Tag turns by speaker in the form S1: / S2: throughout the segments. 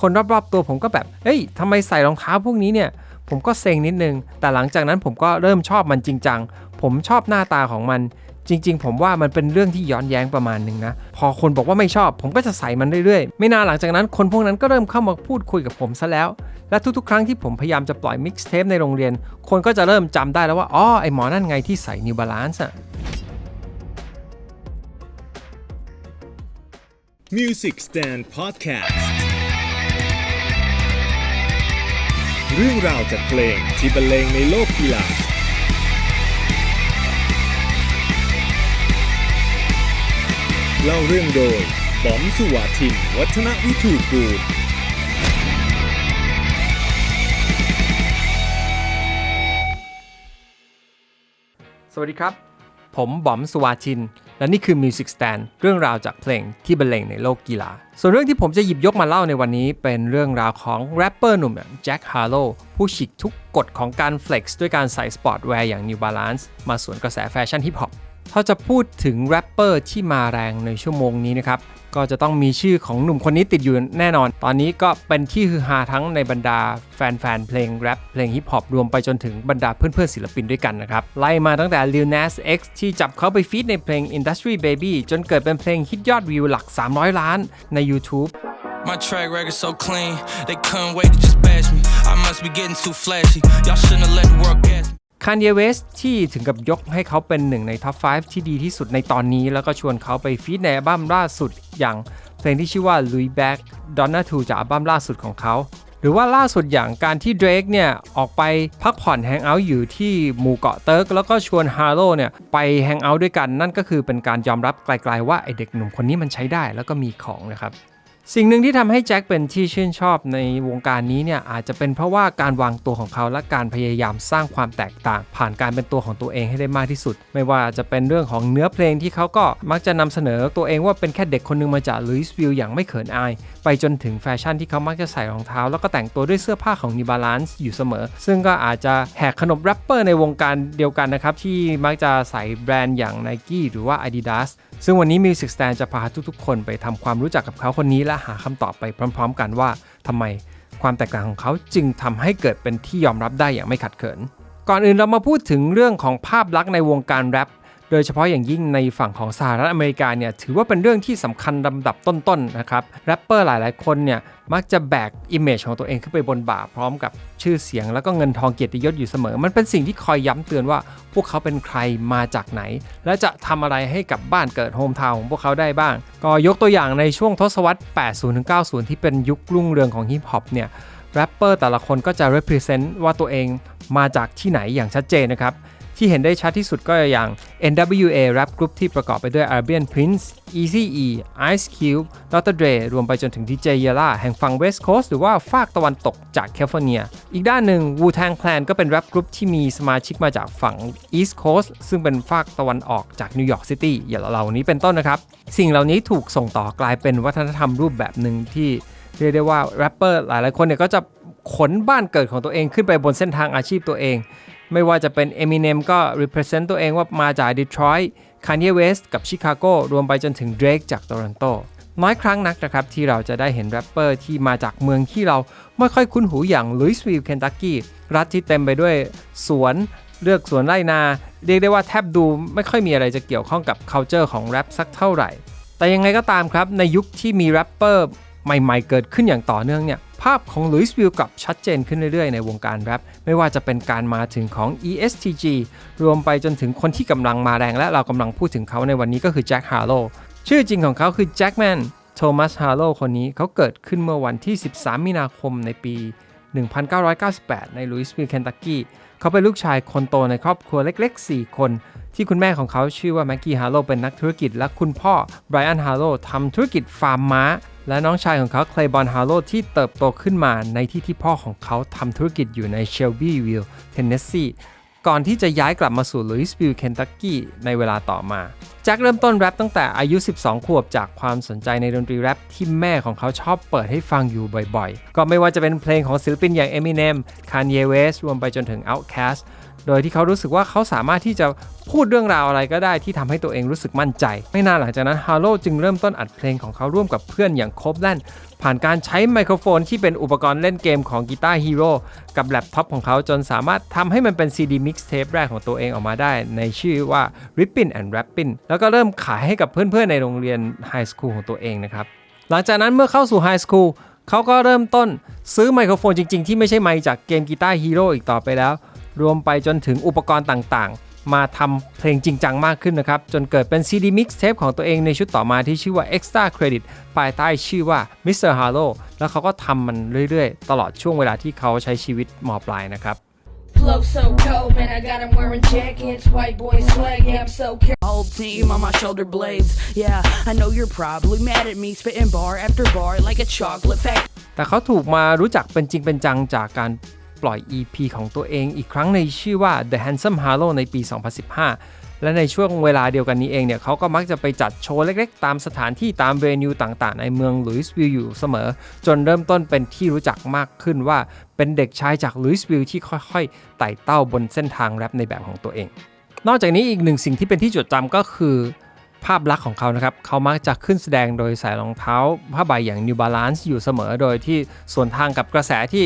S1: คนรอบๆตัวผมก็แบบ เฮ้ยทำไมใส่รองเท้าพวกนี้เนี่ย ผมก็เซ็งนิดนึง แต่หลังจากนั้นผมก็เริ่มชอบมันจริงจัง ผมชอบหน้าตาของมัน จริง ๆ ผมว่ามันเป็นเรื่องที่ย้อนแย้งประมาณหนึ่งนะ พอคนบอกว่าไม่ชอบ ผมก็จะใส่มันเรื่อยๆ ไม่นานหลังจากนั้นคนพวกนั้นก็เริ่มเข้ามาพูดคุยกับผมซะแล้ว และทุกๆ ครั้งที่ผมพยายามจะปล่อยมิกซ์เทปในโรงเรียน คนก็จะเริ่มจำได้แล้วว่า อ๋อ ไอหมอนั่นไงที่ใส่ New Balance อะ
S2: Music Stand Podcast เรื่องราวจากเพลงที่บรรเลงในโลกกีฬาเล่าเรื่องโดยบอมสุวาทิน วัฒนวิทูกูล
S1: สวัสดีครับ ผมบอมสุวาชิน และนี่คือ Music Stand เรื่องราวจากเพลงที่บรรเลงในโลกกีฬา ส่วนเรื่องที่ผมจะหยิบยกมาเล่าในวันนี้ เป็นเรื่องราวของแรปเปอร์หนุ่มอย่างแจ็คฮาร์โลผู้ฉีกทุกกฎของการเฟล็กซ์ด้วยการใส่สปอร์ตแวร์อย่าง New Balance มาสวนกระแสแฟชั่นฮิปฮอป ถ้าจะพูดถึงแรปเปอร์ที่มาแรงในชั่วโมงนี้นะครับ ก็จะต้องมีชื่อของหนุ่มคนนี้ติดอยู่แน่นอน ตอนนี้ก็เป็นที่ฮือฮาทั้งในบรรดาแฟนๆ เพลงแรปเพลงฮิปฮอปรวมไปจนถึงบรรดาเพื่อนๆศิลปินด้วยกันนะครับ ไล่มาตั้งแต่ Lil Nas X ที่จับเขาไปฟีดในเพลง Industry Baby จนเกิดเป็นเพลงฮิตยอดวิวหลัก 300 ล้านใน YouTube
S3: My track record so clean, they couldn't wait to just bash me. I must be getting too flashy. Y'all shouldn't have let the world gas me.
S1: ค a นเยเวสที่ถึงกับยกให้เขาเป็นหนึ่งในท็อป 5 ที่ดีที่สุดในตอนนี้ แล้วก็ชวนเขาไปฟีดในอัลบั้มล่าสุดอย่างเพลงที่ชื่อว่า Louis Back Donna 2จากอัลบั้มล่าสุดของเขา หรือว่าล่าสุดอย่างการที่เดรกเนี่ยออกไปพักผ่อนแฮงเอาท์อยู่ที่หมู่เกาะเติร์กแล้วก็ชวนฮาร์โลเนี่ยไปแฮงเอาท์ด้วยกันนั่นก็คือเป็นการยอมรับไกลๆว่าไอเด็กหนุ่มคนนี้มันใช้ได้แล้วก็มีของนะครับ สิ่งหนึ่งที่ทำให้แจ็คเป็นที่ชื่นชอบในวงการนี้เนี่ยอาจจะเป็นเพราะว่าการวางตัวของเขาและการพยายามสร้างความแตกต่าง ผ่านการเป็นตัวของตัวเองให้ได้มากที่สุด ไม่ว่าจะเป็นเรื่องของเนื้อเพลงที่เขาก็มักจะนำเสนอตัวเองว่าเป็นแค่เด็กคนหนึงมาจากลุยส์วิลอย่างไม่เขินอาย ไปจนถึงแฟชั่นที่เขามักจะใส่รองเท้า แล้วก็แต่งตัวด้วยเสื้อผ้าของ New Balance อยู่เสมอ ซึ่งก็อาจจะแหกขนบแรปเปอร์ในวงการเดียวกันนะครับที่มักจะใส่แบรนด์อย่าง Nike หรือว่า Adidas ซึ่งวันนี้ Music Stand จะพาทุกๆ คนไปทำความรู้จักกับเขาคนนี้และหาคำตอบไปพร้อม ๆ กันว่าทำไมความแตกต่างของเขาจึงทำให้เกิดเป็นที่ยอมรับได้อย่างไม่ขัดเขิน ก่อนอื่นเรามาพูดถึงเรื่องของภาพลักษณ์ในวงการแรป โดยเฉพาะอย่างยิ่งในฝั่งของสหรัฐอเมริกาเนี่ยถือว่าเป็นเรื่องที่สำคัญลำดับต้นๆนะครับแรปเปอร์หลายๆ คนเนี่ยมักจะแบกอิมเมจของตัวเองขึ้นไปบนบ่าพร้อมกับชื่อเสียง แล้วก็เงินทองเกียรติยศอยู่เสมอ มันเป็นสิ่งที่คอยย้ำเตือนว่าพวกเขาเป็นใครมาจากไหน และจะทำอะไรให้กับบ้านเกิดโฮมทาวน์ของพวกเขาได้บ้าง ก็ยกตัวอย่างในช่วงทศวรรษ 80-90 ที่เป็นยุครุ่งเรืองของฮิปฮอปเนี่ยแรปเปอร์แต่ละคนก็จะ represent ว่าตัวเองมาจากที่ไหนอย่างชัดเจนนะครับ ที่เห็นได้ชัดที่สุดก็อย่าง NWA Rap Group ที่ประกอบไปด้วย Arabian Prince Eazy-E Ice Cube Dr. Dre รวมไปจนถึง DJ Yella แห่งฝั่ง West Coast หรือว่าฝากตะวันตกจากแคลิฟอร์เนีย อีกด้านหนึ่ง Wu-Tang Clan ก็เป็นแรปกรุ๊ปที่มีสมาชิกมาจากฝั่ง East Coast ซึ่งเป็นฝากตะวันออกจากนิวยอร์กซิตี้อย่างเหล่านี้เป็นต้นนะครับ สิ่งเหล่านี้ถูกส่งต่อกลายเป็นวัฒนธรรมรูปแบบหนึ่งที่เรียกได้ว่าแรปเปอร์หลายๆคนเนี่ยก็จะขนบ้านเกิดของตัวเองขึ้นไปบนเส้นทางอาชีพตัวเอง ไม่ว่าจะเป็น Eminem ก็ represent ตัวเองว่ามาจาก Detroit Kanye West กับ Chicago รวมไปจนถึง Drake จาก Toronto น้อยครั้งนักนะครับ ที่เราจะได้เห็นแรปเปอร์ที่มาจากเมืองที่เราไม่ค่อยคุ้นหูอย่าง Louisville Kentucky รัฐที่เต็มไปด้วยสวนเลือกสวนไร่นา เรียกได้ว่าแทบดูไม่ค่อยมีอะไรจะเกี่ยวข้องกับ culture ของแรปสักเท่าไหร่ แต่ยังไงก็ตามครับในยุคที่มีแรปเปอร์ ใหม่ๆ เกิดขึ้นอย่างต่อเนื่องเนี่ยภาพของลุยส์วิลกลับชัดเจนขึ้นเรื่อยๆ ในวงการแรปไม่ว่าจะเป็นการมาถึงของ ESTG รวมไปจนถึงคนที่กำลังมาแรงและเรากำลังพูดถึงเขาในวันนี้ก็คือแจ็คฮาร์โลชื่อจริงของเขาคือแจ็คแมนโทมัสฮาร์โลคนนี้เขาเกิดขึ้นเมื่อวันที่ 13 มีนาคมในปี 1998 ในลุยส์วิลเคนตักกี้เขาเป็นลูกชายคนโตในครอบครัวเล็กๆ 4 คน ที่คุณแม่ของเขาชื่อว่าแม็กกี้ฮาร์โลเป็นนักธุรกิจ และคุณพ่อไบรอันฮาร์โลทำธุรกิจฟาร์มม้า และน้องชายของเขาเคลย์บอนฮาร์โลที่เติบโตขึ้นมาในที่ที่พ่อของเขาทำธุรกิจอยู่ในเชลบีวิลล์เทนเนสซีก่อนที่จะย้ายกลับมาสู่ลุยส์วิลล์เคนตักกี้ในเวลาต่อมาแจ็คเริ่มต้นแรปตั้งแต่อายุ 12 ขวบจากความสนใจในดนตรีแรปที่แม่ของเขาชอบเปิดให้ฟังอยู่บ่อยๆ ก็ไม่ว่าจะเป็นเพลงของศิลปินอย่าง Eminem Kanye West รวมไปจนถึง Outkast โดยที่เขารู้สึกว่าเขาสามารถที่จะพูดเรื่องราวอะไรก็ได้ที่ทำให้ตัวเองรู้สึกมั่นใจ ไม่นานหลังจากนั้นฮาร์โลจึงเริ่มต้นอัดเพลงของเขาร่วมกับเพื่อนอย่างโคบแลนผ่านการใช้ไมโครโฟนที่เป็นอุปกรณ์เล่นเกมของกีตาร์ฮีโร่กับแล็ปท็อปของเขาจนสามารถทำให้มันเป็น CD mixtape แรกของตัวเองออกมาได้ ในชื่อว่า Rippin' and Rappin' แล้วก็เริ่มขายให้กับเพื่อนๆในโรงเรียนไฮสคูลของตัวเองนะครับหลังจากนั้นเมื่อเข้าสู่ไฮสคูลเขาก็เริ่มต้นซื้อไมโครโฟนจริงๆ ที่ไม่ใช่ไมค์จากเกมกีตาร์ฮีโร่อีกต่อไปแล้ว รวมไปจนถึงอุปกรณ์ต่างๆ มาทำเพลงจริงจังมากขึ้นนะครับ จนเกิดเป็น CD mixtape ของตัวเองในชุดต่อมาที่ชื่อว่า Extra Credit ภายใต้ชื่อว่า Mr. Harlow แล้วเขาก็ทำมันเรื่อยๆ ตลอดช่วงเวลาที่เขาใช้ชีวิตมปลายนะครับ
S4: Flow so cold, man. I got 'em wearing jackets. White boy swag, yeah, I'm so careful.
S5: Whole team on my shoulder blades. Yeah, I know you're probably mad at me spitting bar after bar like a chocolate factory.
S1: แต่เขาถูกมารู้จักเป็นจริงเป็นจังจากการ ปล่อย EP ของตัวเองอีกครั้งในชื่อว่า The Handsome Harlow ในปี 2015 และในช่วงเวลาเดียวกันนี้เองเนี่ยเขาก็มักจะไปจัดโชว์เล็กๆ ตามสถานที่ตามเวนิวต่างๆ ในเมืองลุยส์วิลอยู่เสมอ จนเริ่มต้นเป็นที่รู้จักมากขึ้นว่าเป็นเด็กชายจากลุยส์วิลที่ค่อยๆ ไต่เต้าบนเส้นทางแรปในแบบของตัวเอง นอกจากนี้อีกหนึ่งสิ่งที่เป็นที่จดจำก็คือภาพลักษณ์ของเขานะครับ เขามักจะขึ้นแสดงโดยใส่รองเท้าผ้าใบอย่าง New Balance อยู่เสมอ โดยที่ส่วนทางกับกระแสที่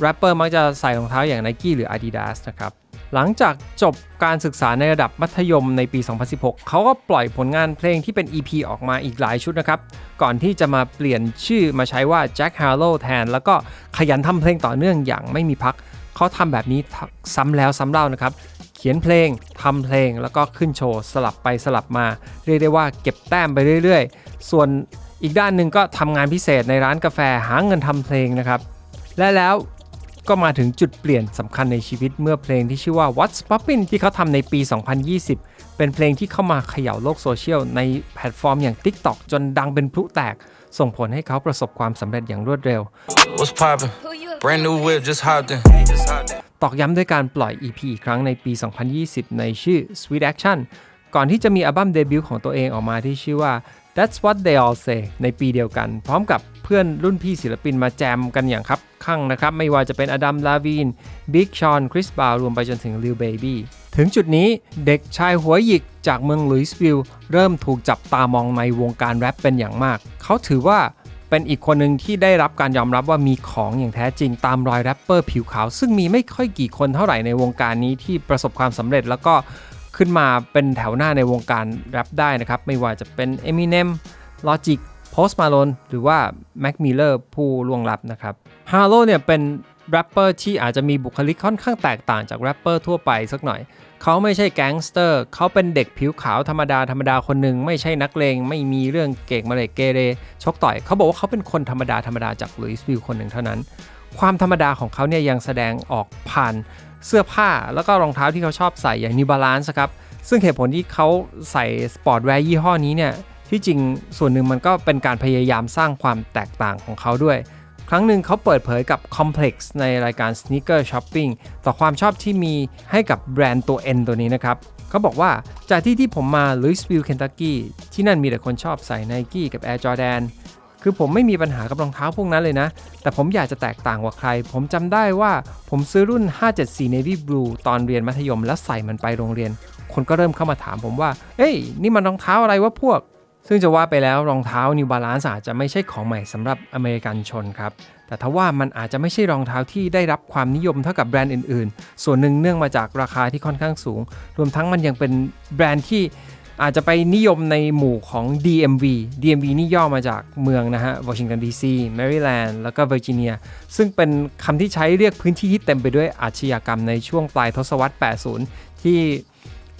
S1: แรปเปอร์มักจะใส่รองเท้าอย่าง Nike หรือ Adidas นะครับ หลังจากจบการศึกษาในระดับมัธยมในปี 2016 เขาก็ปล่อยผลงานเพลงที่เป็น EP ออกมาอีกหลายชุดนะครับ ก่อนที่จะมาเปลี่ยนชื่อมาใช้ว่า Jack Harlow แทน แล้วก็ขยันทำเพลงต่อเนื่องอย่างไม่มีพัก เขาทำแบบนี้ซ้ำแล้วซ้ำเล่านะครับเขียนเพลงทำเพลงแล้วก็ขึ้นโชว์สลับไปสลับมา เรียกได้ว่าเก็บแต้มไปเรื่อย ๆ ส่วนอีกด้านหนึ่งก็ทำงานพิเศษในร้านกาแฟหาเงินทำเพลงนะครับ และแล้ว ก็มาถึงจุดเปลี่ยนสำคัญในชีวิตเมื่อเพลงที่ชื่อว่า What's Poppin' ที่เขาทำในปี 2020 เป็นเพลงที่เข้ามาเขย่าโลกโซเชียลในแพลตฟอร์มอย่าง TikTok จนดังเป็นพลุแตก ส่งผลให้เขาประสบความสำเร็จอย่างรวดเร็ว
S3: What's poppin'? Brand new whip, just hopped in.
S1: ตอกย้ำด้วยการปล่อย EP อีกครั้งในปี 2020 ในชื่อ Sweet Action ก่อนที่จะมีอัลบั้มเดบิวต์ของตัวเองออกมาที่ชื่อว่า That's What They All Say ในปีเดียวกัน พร้อมกับเพื่อนรุ่นพี่ศิลปินมาแจมกันอย่างครับข้างนะครับ ไม่ว่าจะเป็นอดัม ลาวีน บิ๊ก ชอน คริส บาว รวมไปจนถึงลิวเบบี้ถึงจุดนี้เด็กชายหัวหยิกจากเมืองลุยส์วิลล์เริ่มถูกจับตามองในวงการแรปเป็นอย่างมาก เขาถือว่าเป็นอีกคนหนึ่งที่ได้รับการยอมรับว่ามีของอย่างแท้จริงตามรอยแรปเปอร์ผิวขาว ซึ่งมีไม่ค่อยกี่คนเท่าไหร่ในวงการนี้ที่ประสบความสำเร็จแล้วก็ ขึ้นมาเป็นแถวหน้าในวงการแรปได้นะครับ ไม่ว่าจะเป็น Eminem Logic Post Malone หรือว่า Mac Miller ผู้ล่วงลับนะครับ Harlow เนี่ยเป็นแรปเปอร์ที่อาจจะมีบุคลิกค่อนข้างแตกต่างจากแรปเปอร์ทั่วไปสักหน่อย เขาไม่ใช่แก๊งสเตอร์ เขาเป็นเด็กผิวขาวธรรมดาธรรมดาคนหนึ่ง ไม่ใช่นักเลง ไม่มีเรื่องเก่งมาเลยเกเรชกต่อย เขาบอกว่าเขาเป็นคนธรรมดาธรรมดาจากลุยส์วิลคนหนึ่งเท่านั้น ความธรรมดาของเขาเนี่ยยังแสดงออกผ่าน เสื้อผ้าแล้วก็รองเท้าที่เขาชอบใส่อย่าง New Balance ครับ ซึ่งเหตุผลที่เขาใส่สปอร์ตแวร์ยี่ห้อนี้เนี่ย ที่จริงส่วนหนึ่งมันก็เป็นการพยายามสร้างความแตกต่างของเขาด้วย ครั้งหนึ่งเขาเปิดเผยกับ Complex ในรายการ Sneaker Shopping ต่อความชอบที่มีให้กับแบรนด์ตัว N ตัวนี้นะครับเขาบอกว่าจากที่ที่ผมมา Louisville Kentucky ที่นั่นมีแต่คนชอบใส่ Nike กับ Air Jordan คือผมไม่มีปัญหากับรองเท้าพวกนั้นเลยนะ แต่ผมอยากจะแตกต่างกว่าใคร ผมจำได้ว่าผมซื้อรุ่น 574 Navy Blue ตอนเรียนมัธยมแล้วใส่มันไปโรงเรียน คนก็เริ่มเข้ามาถามผมว่าเฮ้ย นี่มันรองเท้าอะไรวะพวก ซึ่งจะว่าไปแล้วรองเท้า New Balance อาจจะไม่ใช่ของใหม่สำหรับอเมริกันชนครับ แต่ทว่ามันอาจจะไม่ใช่รองเท้าที่ได้รับความนิยมเท่ากับแบรนด์อื่น ๆ ส่วนหนึ่งเนื่องมาจากราคาที่ค่อนข้างสูง รวมทั้งมันยังเป็นแบรนด์ที่ อาจจะไปนิยมในหมู่ของ DMV DMV นี่ย่อมาจากเมืองนะฮะวอชิงตันดีซีแมริแลนด์แล้วก็เวอร์จิเนีย ซึ่งเป็นคำที่ใช้เรียกพื้นที่ที่เต็มไปด้วยอาชญากรรมในช่วงปลายทศวรรษ 80 ที่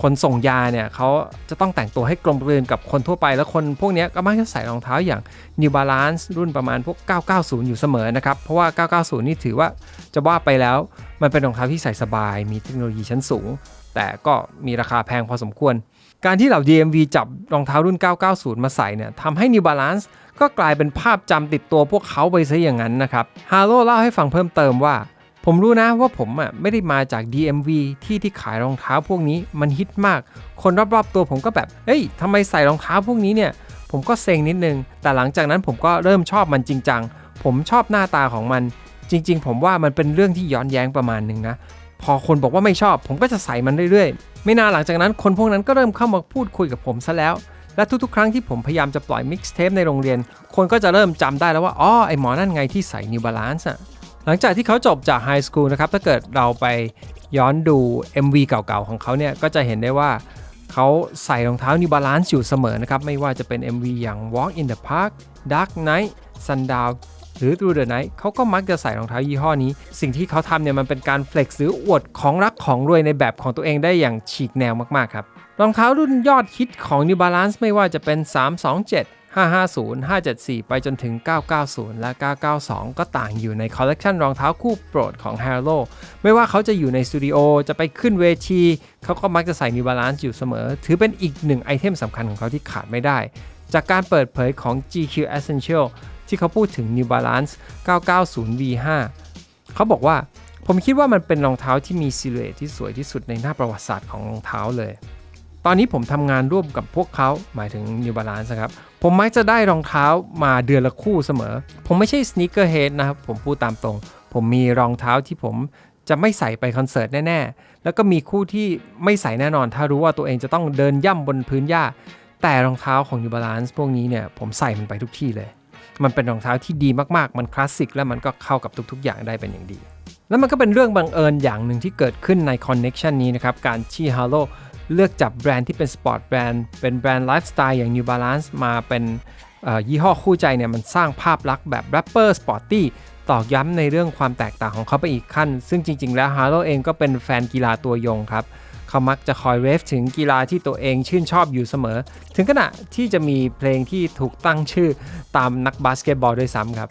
S1: คนส่งยาเนี่ยเขาจะต้องแต่งตัวให้กลมกลืนกับคนทั่วไป แล้วคนพวกนี้ก็มักจะใส่รองเท้าอย่าง New Balance รุ่นประมาณพวก 990 อยู่เสมอนะครับ เพราะว่า 990 นี่ถือว่าจะว่าไปแล้ว มันเป็นรองเท้าที่ใส่สบาย มีเทคโนโลยีชั้นสูง แต่ก็มีราคาแพงพอสมควร การที่เหล่า DMV จับรองเท้ารุ่น 990 มาใส่เนี่ยทำให้ New Balance ก็กลายเป็นภาพจำติดตัวพวกเขาไปซะอย่างนั้นนะครับฮาโลเล่าให้ฟังเพิ่มเติมว่า ผมรู้นะว่าผมอะไม่ได้มาจาก DMV ที่ที่ขายรองเท้าพวกนี้มันฮิตมาก คนรอบๆตัวผมก็แบบเฮ้ยทำไมใส่รองเท้าพวกนี้เนี่ย ผมก็เซ็งนิดนึง แต่หลังจากนั้นผมก็เริ่มชอบมันจริงจังผมชอบหน้าตาของมัน จริง ๆ ผมว่ามันเป็นเรื่องที่ย้อนแย้งประมาณหนึ่งนะพพอคนบอกว่าไม่ชอบ ผมก็จะใส่มันเรื่อยๆ ไม่นานหลังจากนั้นคนพวกนั้นก็เริ่มเข้ามาพูดคุยกับผมซะแล้ว และทุกๆ ครั้งที่ผมพยายามจะปล่อยมิกซ์เทปในโรงเรียน คนก็จะเริ่มจำได้แล้วว่าอ๋อไอหมอนั่นไงที่ใส่ New Balance อะหลังจากที่เขาจบจากไฮสคูลนะครับถ้าเกิดเราไปย้อนดู MV เก่าๆของเขาเนี่ยก็จะเห็นได้ว่าเขาใส่รองเท้า New Balance อยู่เสมอนะครับไม่ว่าจะเป็น MV อย่าง Walk in the Park Dark Night Sundown หรือ Through the Night เขาก็มักจะใส่รองเท้ายี่ห้อนี้ สิ่งที่เขาทำเนี่ยมันเป็นการ flex หรืออวดของรักของรวยในแบบของตัวเองได้อย่างฉีกแนวมากๆครับรองเท้ารุ่นยอดฮิตของ New Balance ไม่ว่าจะเป็น 327 550 574 ไปจนถึง 990 และ 992 ก็ต่างอยู่ในคอลเลกชันรองเท้าคู่โปรดของ h a r o ไม่ว่าเขาจะอยู่ในสตูดิโอ จะไปขึ้นเวที เขาก็มักจะใส่ New Balance อยู่เสมอ ถือเป็นอีกหนึ่งไอเทมสำคัญของเขาที่ขาดไม่ได้ จากการเปิดเผยของ GQ Essential ที่เขาพูดถึง New Balance 990 V5 เขาบอกว่าผมคิดว่ามันเป็นรองเท้าที่มีซิลูเอทที่สวยที่สุดในหน้าประวัติศาสตร์ของรองเท้าเลย ตอนนี้ผมทำงานร่วมกับพวกเขาหมายถึง New Balance ครับ ผมมักจะได้รองเท้ามาเดือนละคู่เสมอ ผมไม่ใช่ sneaker head นะครับ ผมพูดตามตรง ผมมีรองเท้าที่ผมจะไม่ใส่ไปคอนเสิร์ตแน่ ๆ แล้วก็มีคู่ที่ไม่ใส่แน่นอน ถ้ารู้ว่าตัวเองจะต้องเดินย่ำบนพื้นหญ้า แต่รองเท้าของ New Balance พวกนี้เนี่ยผมใส่มันไปทุกที่เลย มันเป็นรองเท้าที่ดีมากๆ มันคลาสสิกและมันก็เข้ากับทุกๆ อย่างได้เป็นอย่างดี แล้วมันก็เป็นเรื่องบังเอิญอย่างหนึ่งที่เกิดขึ้นในคอนเน็ชันนี้นะครับ การที่ฮา l o เลือกจับแบรนด์ที่เป็นสปอร์ตแบรนด์ เป็นแบรนด์ไลฟ์สไตล์อย่าง New Balance มาเป็นยี่ห้อคู่ใจเนี่ยมันสร้างภาพลักษณ์แบบแรปเปอร์สปอร์ตี้ตอกย้ำในเรื่องความแตกต่างของเขาไปอีกขั้น ซึ่งจริง ๆ แล้วฮา l o เองก็เป็นแฟนกีฬาตัวยงครับ เขามักจะคอยเรฟถึงกีฬาที่ตัวเองชื่นชอบอยู่เสมอ ถึงขณะที่จะมีเพลงที่ถูกตั้งชื่อตามนักบาสเกตบอลด้วยซ้ำครับ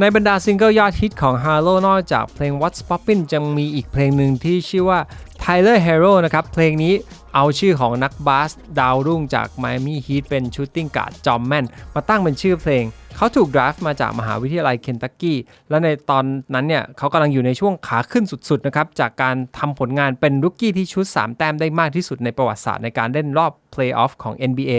S1: ในบรรดาซิงเกิลยอดฮิตของ Harlow นอกจากเพลง What's Poppin' ยังมีอีกเพลงหนึ่งที่ชื่อว่า Tyler Hero นะครับ เพลงนี้ เอาชื่อของนักบาสดาวรุ่งจาก Miami Heat เป็นชูตติ้งการ์ดจอมแม่น มาตั้งเป็นชื่อเพลง เขาถูกดราฟต์มาจากมหาวิทยาลัยเคนตักกี้ และในตอนนั้นเนี่ยเขากำลังอยู่ในช่วงขาขึ้นสุดๆนะครับ จากการทำผลงานเป็นรุกกี้ที่ชุด 3 แต้มได้มากที่สุดในประวัติศาสตร์ในการเล่นรอบ Playoff ของ NBA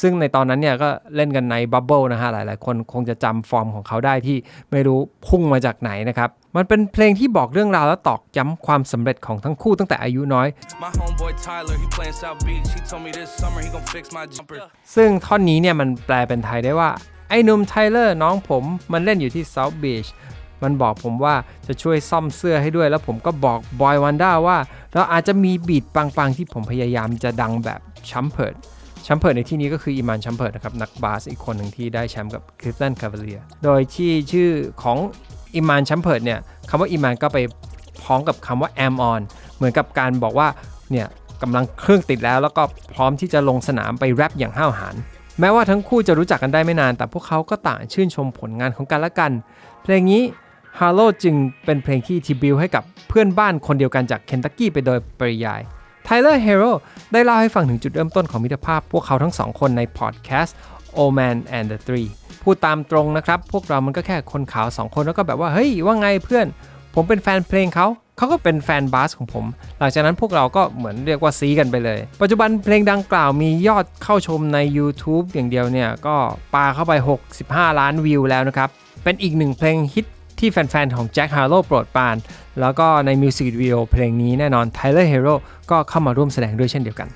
S1: ซึ่งในตอนนั้นเนี่ยก็เล่นกันในบับเบิลนะฮะหลายๆ คนคงจะจำฟอร์มของเขาได้ที่ไม่รู้พุ่งมาจากไหนนะครับ มันเป็นเพลงที่บอกเรื่องราวและตอกย้ำความสำเร็จของทั้งคู่ตั้งแต่อายุน้อย
S3: My homeboy Tyler, he playing South Beach. He told me this summer he gon' fix my jumper.
S1: ซึ่งท่อนนี้เนี่ยมันแปลเป็นไทยได้ว่า ไอ้หนุ่มไทเลอร์น้องผมมันเล่นอยู่ที่ South Beach มันบอกผมว่าจะช่วยซ่อมเสื้อให้ด้วย แล้วผมก็บอกบอยวันด้าว่า เราอาจจะมีบีดปังๆ ที่ผมพยายามจะดังแบบชัมเพิร์ดชัมเพิร์ดในที่นี้ก็คืออีมานชัมเพิร์ดนะครับ นักบาสอีกคนหนึ่งที่ได้แชมป์กับคลิฟแลนด์คา v เลียโดยที่ชื่อของ อีมานชัมเพิร์ดเนี่ยคำว่าอีมานก็ไปพ้องกับคำว่า am on เหมือนกับการบอกว่าเนี่ยกำลังเครื่องติดแล้ว แล้วก็พร้อมที่จะลงสนามไปแรปอย่างห้าวหาญแม้ว่าทั้งคู่จะรู้จักกันได้ไม่นาน แต่พวกเขาก็ต่างชื่นชมผลงานของกันและกัน เพลงนี้ h a r l o จึงเป็นเพลงที่ทีบิวให้กับเพื่อนบ้านคนเดียวกันจากเคนตักกี้ไปโดยปริยาย Tyler Hero ได้เล่าให้ฟังถึงจุดเริ่มต้นของมิตรภาพพวกเขาทั้งสองคนในพอดแคสต์ O Man and the Three พูดตามตรงนะครับ พวกเรามันก็แค่คนขาวสองคนแล้วก็แบบว่า เฮ้ย ว่าไงเพื่อน ผมเป็นแฟนเพลงเขา เขาก็เป็นแฟนบาสของผม หลังจากนั้นพวกเราก็เหมือนเรียกว่าซีกันไปเลย ปัจจุบันเพลงดังกล่าวมียอดเข้าชมใน YouTube อย่างเดียวเนี่ย ก็ปาเข้าไป 65 ล้านวิวแล้วนะครับ เป็นอีกหนึ่งเพลงฮิตที่แฟนๆ ของแจ็คฮาร์โลโปรดปราน แล้วก็ในมิวสิกวิดีโอเพลงนี้แน่นอน Tyler Hero ก็เข้ามาร่วมแสดงด้วยเช่นเดียวกัน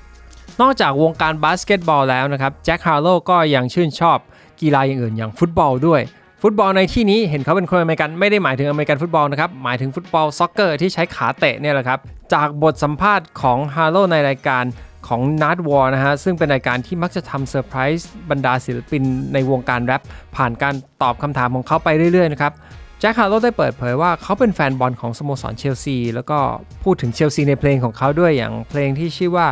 S1: นอกจากวงการบาสเกตบอลแล้วนะครับแจ็คฮาร์โลก็ยังชื่นชอบกีฬาอย่างอื่นอย่างฟุตบอลด้วย ฟุตบอลในที่นี้เห็นเขาเป็นคนอเมริกันไม่ได้หมายถึงอเมริกันฟุตบอลนะครับ หมายถึงฟุตบอลซ็อกเกอร์ที่ใช้ขาเตะเนี่ยแหละครับ จากบทสัมภาษณ์ของฮาร์โลในรายการของ n a t w a r นะฮะ ซึ่งเป็นรายการที่มักจะทำเซอร์ไพรส์บรรดาศิลปินในวงการแรปผ่านการตอบคำถามของเขาไปเรื่อยๆนะครับแจ็คฮาร์โลได้เปิดเผยว่าเขาเป็นแฟนบอลของสโมสรเชลซี แล้วก็พูดถึงเชลซีในเพลงของเขาด้วยอย่างเพลงที่ชื่อว่า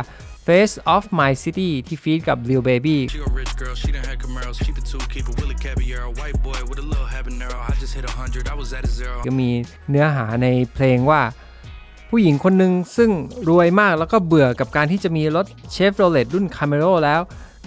S1: Face of My City ที่ฟีดกับ Lil Baby
S3: She a rich girl, she done had Camaros. Keep it two, keep it Willie Caballero. White boy with a little habanero. I just hit a hundred, I was at a zero.
S1: ก็มีเนื้อหาในเพลงว่า ผู้หญิงคนหนึ่งซึ่งรวยมากแล้วก็เบื่อกับการที่จะมีรถเชฟโรเลตรุ่นคาเมโรแล้ว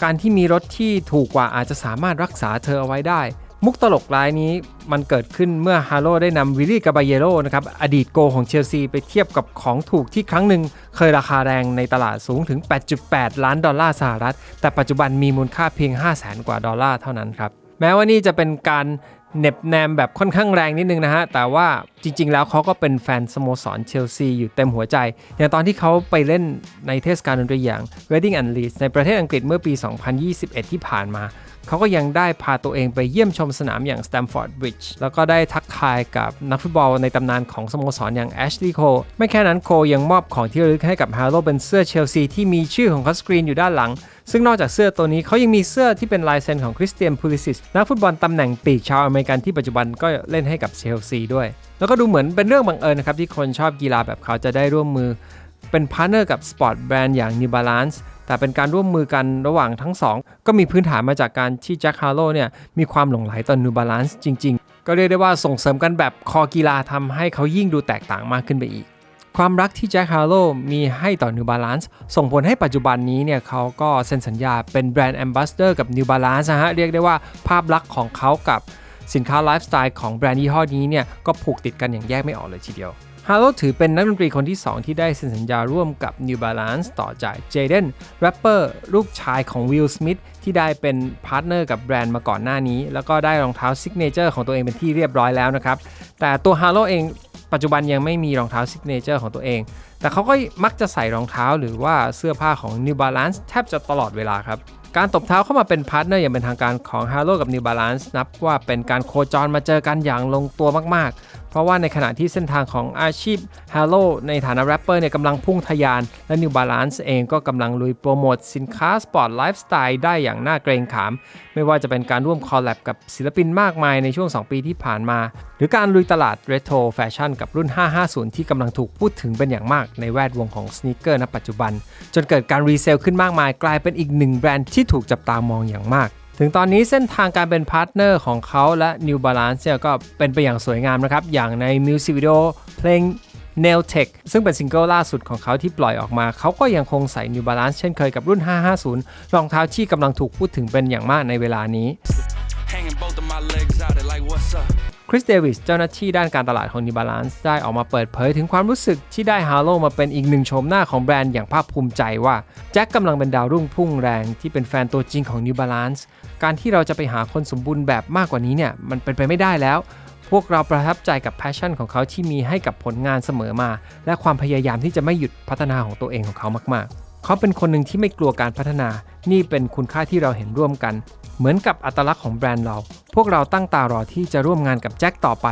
S1: การที่มีรถที่ถูกกว่าอาจจะสามารถรักษาเธอเอาไว้ได้ มุกตลกรายนี้มันเกิดขึ้นเมื่อฮาโลได้นำวิลลี่กาบาเยโรนะครับอดีตโกของเชลซีไปเทียบกับของถูกที่ครั้งหนึ่งเคยราคาแรงในตลาดสูงถึง 8.8 ล้านดอลลาร์สหรัฐ แต่ปัจจุบันมีมูลค่าเพียง 5 0 0แสนกว่าดอลลาร์เท่านั้นครับ แม้ว่านี่จะเป็นการเน็บแนมแบบค่อนข้างแรงนิดนึงนะฮะ แต่ว่าจริง ๆ แล้วเขาก็เป็นแฟนสโมสรเชลซีอยู่เต็มหัวใจ อย่างตอนที่เขาไปเล่นในเทศกาลดนตรีอย่าง Wedding and Leeds ในประเทศอังกฤษเมื่อปี 2021 ที่ผ่านมา เขาก็ยังได้พาตัวเองไปเยี่ยมชมสนามอย่าง Stamford Bridge แล้วก็ได้ทักทายกับนักฟุตบอลในตำนานของสโมสรอย่าง Ashley Cole ไม่แค่นั้นโคยังมอบของที่ระลึกให้กับฮาร์โลเป็นเสื้อเชลซีที่มีชื่อของเขาสกรีนอยู่ด้านหลัง ซึ่งนอกจากเสื้อตัวนี้เขายังมีเสื้อที่เป็นลายเซ็นของคริสเตียนพูลิซิสนักฟุตบอลตำแหน่งปีกชาวอเมริกันที่ปัจจุบันก็เล่นให้กับเชลซีด้วย แล้วก็ดูเหมือนเป็นเรื่องบังเอิญนะครับที่คนชอบกีฬาแบบเขาจะได้ร่วมมือ เป็นพาร์เนอร์กับสปอร์ตแบรนด์อย่าง New Balance แต่เป็นการร่วมมือกันระหว่างทั้งสองก็มีพื้นฐานมาจากการที่แจ็คฮาร์โลเนี่ยมีความหลงไหลต่อ New Balance จริง ๆ ก็เรียกได้ว่าส่งเสริมกันแบบคอกีฬาทำให้เขายิ่งดูแตกต่างมากขึ้นไปอีก ความรักที่แจ็คฮาร์โลมีให้ต่อ New Balance ส่งผลให้ปัจจุบันนี้เนี่ยเขาก็เซ็นสัญญาเป็นแบรนด์แอมบาสเดอร์กับ New Balance นะฮะเรียกได้ว่าภาพลักษณ์ของเขากับสินค้าไลฟ์สไตล์ของแบรนด์ยี่ห้อนี้เนี่ยก็ผูกติดกันอย่างแยกไม่ออกเลยทีเดียว ฮาร์โลถือเป็นนักดนตรีคนที่ 2 ที่ได้เซ็นสัญญาร่วมกับ New Balance ต่อจากเจเดนแรปเปอร์ลูกชายของวิลสมิธที่ได้เป็นพาร์ทเนอร์กับแบรนด์มาก่อนหน้านี้ แล้วก็ได้รองเท้าซิกเนเจอร์ของตัวเองเป็นที่เรียบร้อยแล้วนะครับ แต่ตัวฮาร์โลเองปัจจุบันยังไม่มีรองเท้าซิกเนเจอร์ของตัวเอง แต่เขาก็มักจะใส่รองเท้าหรือว่าเสื้อผ้าของ New Balance แทบจะตลอดเวลาครับการตบเท้าเข้ามาเป็นพาร์ทเนอร์อย่างเป็นทางการของ h a l o กับ New Balance นับว่าเป็นการโคจรมาเจอกันอย่างลงตัวมากๆ ราะว่าในขณะที่เส้นทางของอาชีพ h a l o ในฐานะแรปเปอร์เนี่ยกำลังพุ่งทะยาน และ New Balance เองก็กำลังลุยโปรโมทสินค้าสปอร์ตไลฟ์สไตล์ได้อย่างน่าเกรงขาม ไม่ว่าจะเป็นการร่วมคอลแลบกับศิลปินมากมายในช่วง 2 ปีที่ผ่านมา หรือการลุยตลาดเรโทรแฟชั่นกับรุ่น 550 ที่กำลังถูกพูดถึงเป็นอย่างมากในแวดวงของสน e เกอร์ณปัจจุบัน จนเกิดการรีเซลขึ้นมากมาย กลายเป็นอีกหนึ่งแบรนด์ที่ถูกจับตามองอย่างมาก ถึงตอนนี้เส้นทางการเป็นพาร์ทเนอร์ของเขาและ New Balance เนี่ยก็เป็นไปอย่างสวยงามนะครับ อย่างในมิวสิกวิดีโอเพลง Nail Tech ซึ่งเป็นซิงเกิลล่าสุดของเขาที่ปล่อยออกมา เขาก็ยังคงใส่ New Balance เช่นเคยกับรุ่น 550 รองเท้าที่กำลังถูกพูดถึงเป็นอย่างมากในเวลานี้
S3: Hanging both of my legs out, they like, what's up?
S1: คริสเดวิสเจ้าหน้าที่ด้านการตลาดของ New Balance ได้ออกมาเปิดเผยถึงความรู้สึกที่ได้ฮาโลมาเป็นอีกหนึ่งโฉมหน้าของแบรนด์อย่างภาคภูมิใจว่า แจ็คกำลังเป็นดาวรุ่งพุ่งแรงที่เป็นแฟนตัวจริงของ New Balance การที่เราจะไปหาคนสมบูรณ์แบบมากกว่านี้เนี่ยมันเป็นไปไม่ได้แล้ว พวกเราประทับใจกับแพชชั่นของเขาที่มีให้กับผลงานเสมอมา และความพยายามที่จะไม่หยุดพัฒนาของตัวเองของเขามาก ๆ เขาเป็นคนหนึ่งที่ไม่กลัวการพัฒนา นี่เป็นคุณค่าที่เราเห็นร่วมกัน เหมือนกับอัตลักษณ์ของแบรนด์เรา พวกเราตั้งตารอที่จะร่วมงานกับแจ็คต่อไป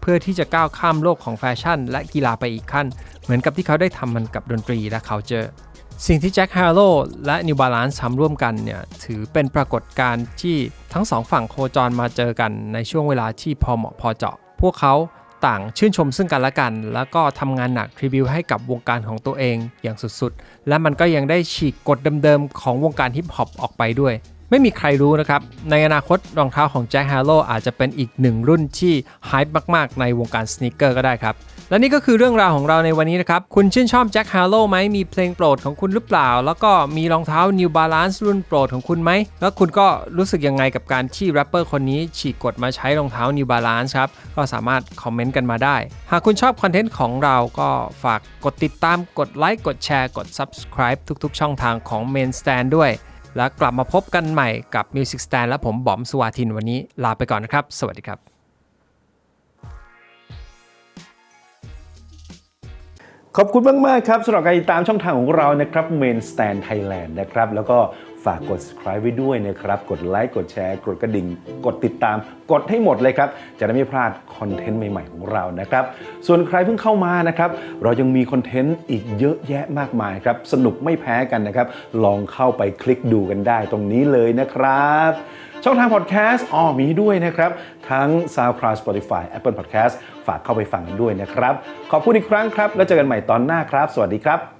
S1: เพื่อที่จะก้าวข้ามโลกของแฟชั่น และกีฬาไปอีกขั้น เหมือนกับที่เขาได้ทำมันกับดนตรีและ culture สิ่งที่แจ็คฮาร์โลและ New Balance ทำร่วมกันเนี่ยถือเป็นปรากฏการณ์ที่ทั้งสองฝั่งโคจรมาเจอกันในช่วงเวลาที่พอเหมาะพอเจาะ พวกเขาต่างชื่นชมซึ่งกันและกัน แล้วก็ทำงานหนักทริบิวให้กับวงการของตัวเองอย่างสุดๆ และมันก็ยังได้ฉีกกฎเดิมๆ ของวงการฮิปฮอปออกไปด้วย ไม่มีใครรู้นะครับ ในอนาคตรองเท้าของแจ็คฮาร์โลอาจจะเป็นอีกหนึ่งรุ่นที่ฮป์มากๆ ในวงการสเนคเกอร์ก็ได้ครับ และนี่ก็คือเรื่องราวของเราในวันนี้นะครับ คุณชื่นชอบแจ็คฮาร์โลไหมมีเพลงโปรดของคุณหรือเปล่า แล้วก็มีรองเท้า New Balance รุ่นโปรดของคุณไหม แล้วคุณก็รู้สึกยังไงกับการที่แรปเปอร์คนนี้ฉีกกฎมาใช้รองเท้า New Balance ครับ ก็สามารถคอมเมนต์กันมาได้ หากคุณชอบคอนเทนต์ของเราก็ฝากกดติดตามกดไลค์กดแชร์กด subscribe ทุกๆ ช่องทางของ Main Stand ด้วย แล้วกลับมาพบกันใหม่กับ Music Stand และผมบอมสวาทินวันนี้ลาไปก่อนนะครับ สวัสดีครับ
S6: ขอบคุณมาก ๆ ครับสำหรับการติดตามช่องทางของเรานะครับ Main Stand Thailand นะครับ แล้วก็ฝากกด subscribe ไว้ด้วยนะครับ กดไลค์กดแชร์ กดกระดิ่ง กดติดตาม กดให้หมดเลยครับ จะได้ไม่พลาดคอนเทนต์ใหม่ ๆ ของเรานะครับ ส่วนใครเพิ่งเข้ามานะครับ เรายังมีคอนเทนต์อีกเยอะแยะมากมายครับ สนุกไม่แพ้กันนะครับ ลองเข้าไปคลิกดูกันได้ตรงนี้เลยนะครับช่องทางพอดแคสต์อ๋อมีด้วยนะครับ ทั้ง SoundCloud Spotify Apple Podcast ฝากเข้าไปฟังกันด้วยนะครับ ขอบคุณอีกครั้งครับ แล้วเจอกันใหม่ตอนหน้าครับ สวัสดีครับ